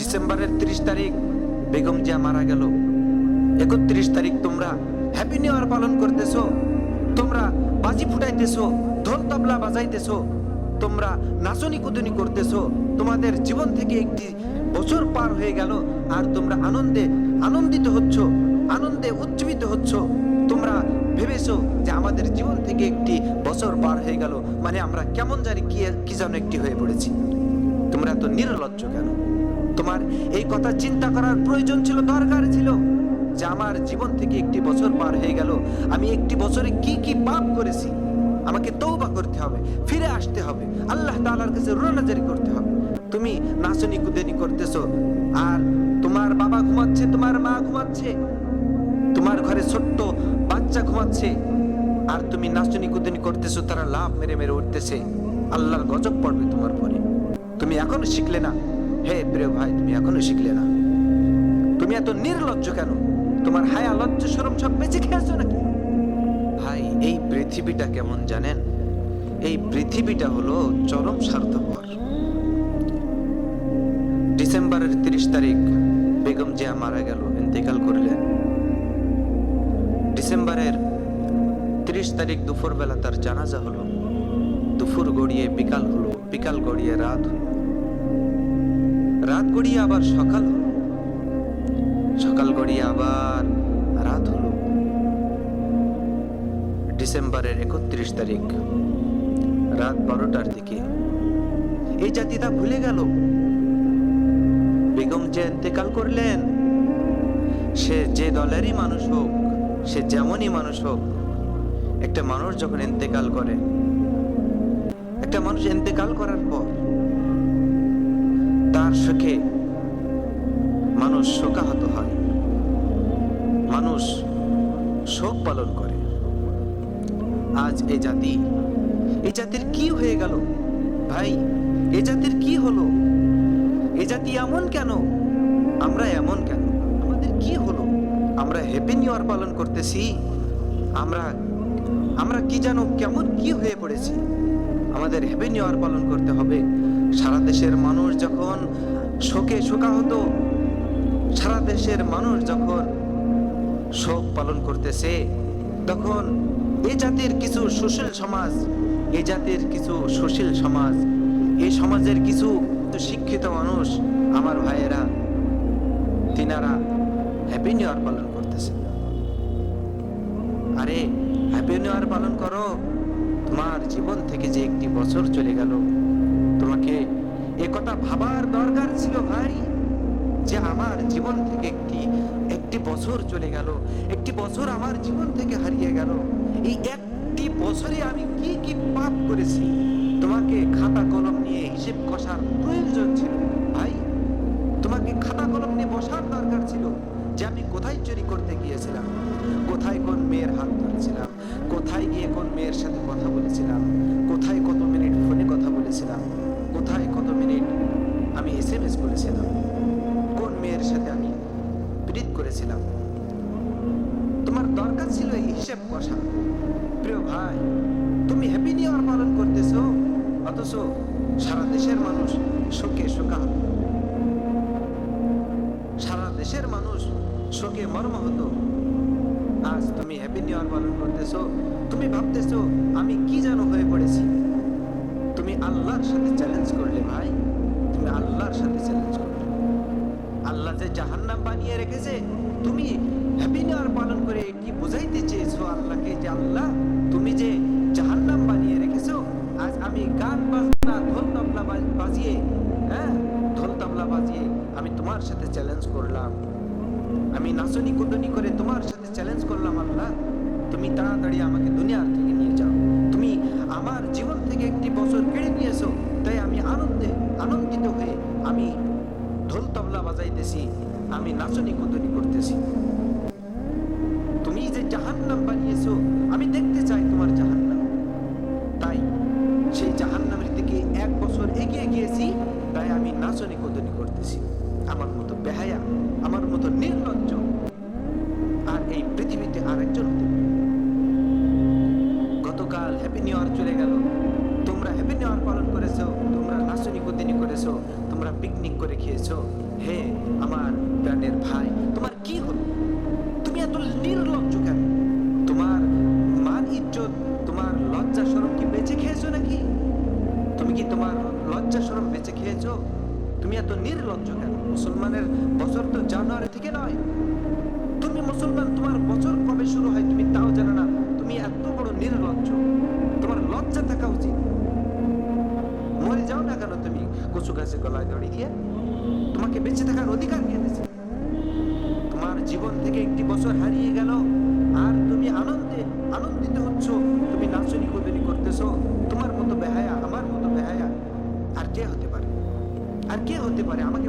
ডিসেম্বরের ত্রিশ তারিখ বেগম জিয়া মারা গেল। একত্রিশ তারিখ তোমরা হ্যাপি নিউ ইয়ার পালন করতেছো, তোমরা বাজি ফুটাইতেছো, ঢোল তবলা বাজাইতেছো, তোমরা নাচনি কুদনি করতেছো, তোমাদের জীবন থেকে একটি বছর পার হয়ে গেল আর তোমরা আনন্দে আনন্দিত হচ্ছ, আনন্দে উজ্জীবিত হচ্ছ। তোমরা ভেবেছো যে আমাদের জীবন থেকে একটি বছর পার হয়ে গেল মানে আমরা কেমন জানি কি কি যেন একটি হয়ে পড়েছি। তোমরা এত নির্লজ্জ কেন? তোমার এই কথা চিন্তা করার প্রয়োজন ছিল, দরকার ছিল যে আমার জীবন থেকে একটি বছর পার হয়ে গেল। আমি একটি বছরে কি কি পাপ করেছি? আমাকে তৌবা করতে হবে, ফিরে আসতে হবে। আল্লাহ তাআলার কাছে রোনাজারি করতে হবে। তুমি নাচনি কুদেনি করতেছো, আর তোমার বাবা ঘুমাচ্ছে, তোমার মা ঘুমাচ্ছে, তোমার ঘরে ছোট্ট বাচ্চা ঘুমাচ্ছে, আর তুমি নাচনি কুদনি করতেছো, তারা লাভ মেরে মেরে উঠতেছে। আল্লাহর গজব পড়বে তোমার পরে। তুমি এখনও শিখলে না? হে প্রিয় ভাই, তুমি এখনও শিখলে না। তুমি এত নির্লজ্জ কেন? তোমার হায়া লজ্জ সরম সব বেঁচে খেয়েছো নাকি? ভাই, এই পৃথিবীটা কেমন জানেন? এই পৃথিবীটা হলো চরম স্বার্থপর। ডিসেম্বরের তিরিশ তারিখ, বেগম জিয়া মারা গেল, ইন্তেকাল করলেন। ডিসেম্বরের তিরিশ তারিখ দুপুরবেলা তার জানাজা হলো। দুপুর গড়িয়ে বিকাল হলো, বিকাল গড়িয়ে রাত হলো। রাত গড়িয়ে আবার সকাল হলো। সকাল গড়িয়ে আবার রাত হলো। ডিসেম্বরের একত্রিশ তারিখ, রাত বারোটার দিকে। এই জাতিটা ভুলে গেল। বেগম যে ইন্তেকাল করলেন, সে যে দলেরই মানুষ হোক, সে যেমনই মানুষ হোক, একটা মানুষ যখন ইন্তেকাল করে, একটা মানুষ ইন্তেকাল করার পর তার সুখে মানুষ শোকাহত হয়। মানুষ শোক পালন করে। আজ এ জাতি, এ জাতির কি হয়ে গেল? ভাই, এ জাতির কি হলো? এ জাতি এমন কেন? আমরা এমন কেন? আমাদের কি হলো? আমরা হ্যাপি নিউ ইয়ার পালন করতেছি। আমরা আমরা কি জানো কেমন কি হয়ে পড়েছি? আমাদের হ্যাপি নিউ ইয়ার পালন করতে হবে। সারা দেশের মানুষ যখন শোকে শোকা হতো সারা দেশের মানুষ যখন শোক পালন করতেছে, তখন এ জাতির কিছু সুশীল সমাজ, এ জাতির কিছু সুশীল সমাজ এই সমাজের কিছু শিক্ষিত মানুষ আমার ভাইয়েরা, তিনারা হ্যাপি নিউ ইয়ার পালন করতেছে। আরে হ্যাপি নিউ ইয়ার পালন করো, তোমার জীবন থেকে যে একটি বছর চলে গেল এ কথা ভাবার দরকার ছিল ভাই, যে আমার জীবন থেকে একটি একটি বছর চলে গেল, একটি বছর আমার জীবন থেকে হারিয়ে গেল। এই একটি বছরে আমি কি কি পাপ করেছি? তোমাকে খাতা কলম নিয়ে হিসেব কষার প্রয়োজন ছিল ভাই। তোমাকে খাতা কলম নিয়ে বসার দরকার ছিল যে আমি কোথায় চুরি করতে গিয়েছিলাম, কোথায় কোন মেয়ের হাত ধরেছিলাম, কোথায় গিয়ে কোন মেয়ের সাথে কথা বলেছিলাম আমি এস এম এস করেছিলাম। কোন মেয়ের সাথে আমি প্রীত করেছিলাম? তোমার দরকার ছিল এই হিসেব কষা। প্রিয় ভাই, তুমি হ্যাপি নিউ ইয়ার পালন করতেছো, অথচ সারা দেশের মানুষ শোকে শোকাহত সারা দেশের মানুষ শোকে মর্মাহত। আজ তুমি হ্যাপি নিউ ইয়ার পালন করতেছ, তুমি ভাবতেছ আমি কি যেন হয়ে পড়েছি। তুমি আল্লাহর সাথে চ্যালেঞ্জ করলে ভাই। তুমি আল্লাহর সাথে চ্যালেঞ্জ করলে আল্লাহ যে জাহান্নাম বানিয়ে রেখেছে, তুমি হ্যাপি নিউ পালন করে কি বুঝাইতে চেয়েছো আল্লাহকে যে আল্লাহ, তুমি যে জাহান্নাম বানিয়ে রেখেছো? আজ আমি গান বাজনা, ঢোল তবলা বাজিয়ে হ্যাঁ ঢোল তবলা বাজিয়ে আমি তোমার সাথে চ্যালেঞ্জ করলাম। আমি নাচনি কুদনি করে তোমার সাথে চ্যালেঞ্জ করলাম আল্লাহ। তুমি তাড়াতাড়ি আমাকে দুনিয়ার থেকে নিয়ে যাও। আনন্দিত হয়ে আমি ঢোল তবলা বাজাইতেছি আমি নাচনি কুদনি করতেছি। পিকনিক করে খেয়েছো? হে আমার প্রাণের ভাই, তোমার কি হলো? তুমি এত নির্লজ্জ কেন? তোমার মান ইজ্জত, তোমার লজ্জা সরম কি বেঁচে খেয়েছো নাকি? তুমি কি তোমার লজ্জা সরম বেঁচে খেয়েছো? তুমি এত নির্লজ্জ কেন? মুসলমানের বছর তো জানুয়ারি থেকে নয়। কচু গাছে গলায় দড়ি দিয়ে তোমাকে বেঁচে থাকার অধিকার নিয়ে দিয়েছে তোমার জীবন থেকে একটি বছর হারিয়ে গেল আর তুমি আনন্দে আনন্দিত হচ্ছ তুমি নাচনি কুদনি করতেছো তোমার মতো বেহায়া আমার মতো বেহায়া আর কে হতে পারে আর কে হতে পারে আমাকে